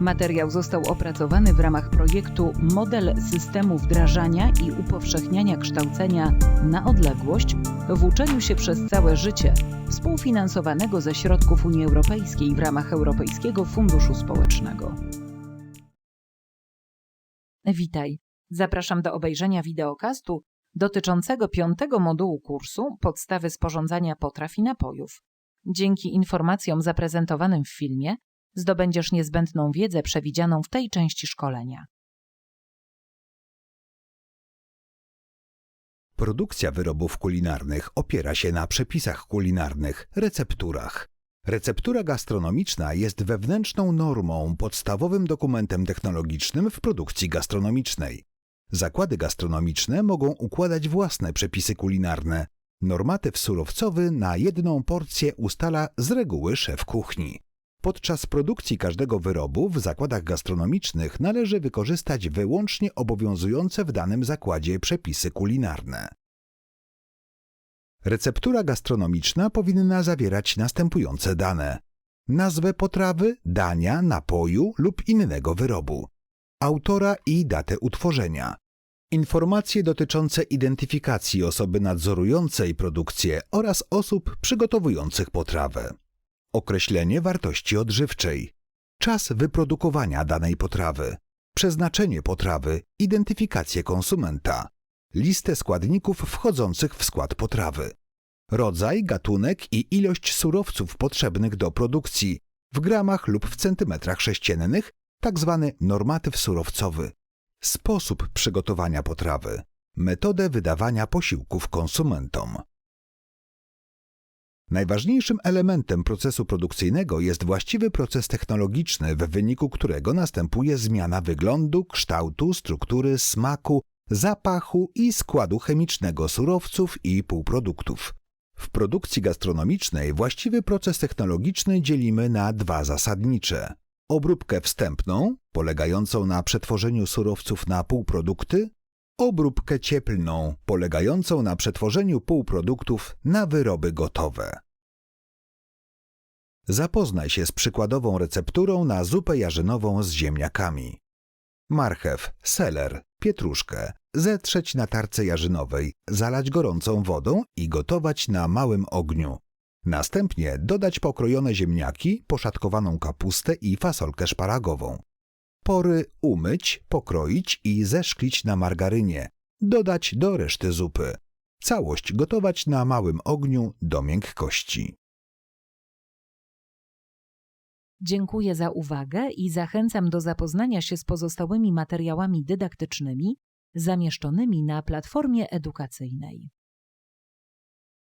Materiał został opracowany w ramach projektu Model systemu wdrażania i upowszechniania kształcenia na odległość w uczeniu się przez całe życie, współfinansowanego ze środków Unii Europejskiej w ramach Europejskiego Funduszu Społecznego. Witaj. Zapraszam do obejrzenia wideokastu dotyczącego piątego modułu kursu Podstawy sporządzania potraw i napojów. Dzięki informacjom zaprezentowanym w filmie zdobędziesz niezbędną wiedzę przewidzianą w tej części szkolenia. Produkcja wyrobów kulinarnych opiera się na przepisach kulinarnych, recepturach. Receptura gastronomiczna jest wewnętrzną normą, podstawowym dokumentem technologicznym w produkcji gastronomicznej. Zakłady gastronomiczne mogą układać własne przepisy kulinarne. Normatyw surowcowy na jedną porcję ustala z reguły szef kuchni. Podczas produkcji każdego wyrobu w zakładach gastronomicznych należy wykorzystać wyłącznie obowiązujące w danym zakładzie przepisy kulinarne. Receptura gastronomiczna powinna zawierać następujące dane: nazwę potrawy, dania, napoju lub innego wyrobu, autora i datę utworzenia, informacje dotyczące identyfikacji osoby nadzorującej produkcję oraz osób przygotowujących potrawę, określenie wartości odżywczej, czas wyprodukowania danej potrawy, przeznaczenie potrawy, identyfikację konsumenta, listę składników wchodzących w skład potrawy, rodzaj, gatunek i ilość surowców potrzebnych do produkcji w gramach lub w centymetrach sześciennych, tzw. normatyw surowcowy, sposób przygotowania potrawy, metodę wydawania posiłków konsumentom. Najważniejszym elementem procesu produkcyjnego jest właściwy proces technologiczny, w wyniku którego następuje zmiana wyglądu, kształtu, struktury, smaku, zapachu i składu chemicznego surowców i półproduktów. W produkcji gastronomicznej właściwy proces technologiczny dzielimy na dwa zasadnicze: obróbkę wstępną, polegającą na przetworzeniu surowców na półprodukty, obróbkę cieplną, polegającą na przetworzeniu półproduktów na wyroby gotowe. Zapoznaj się z przykładową recepturą na zupę jarzynową z ziemniakami. Marchew, seler, pietruszkę zetrzeć na tarce jarzynowej, zalać gorącą wodą i gotować na małym ogniu. Następnie dodać pokrojone ziemniaki, poszatkowaną kapustę i fasolkę szparagową. Pory umyć, pokroić i zeszklić na margarynie. Dodać do reszty zupy. Całość gotować na małym ogniu do miękkości. Dziękuję za uwagę i zachęcam do zapoznania się z pozostałymi materiałami dydaktycznymi zamieszczonymi na platformie edukacyjnej.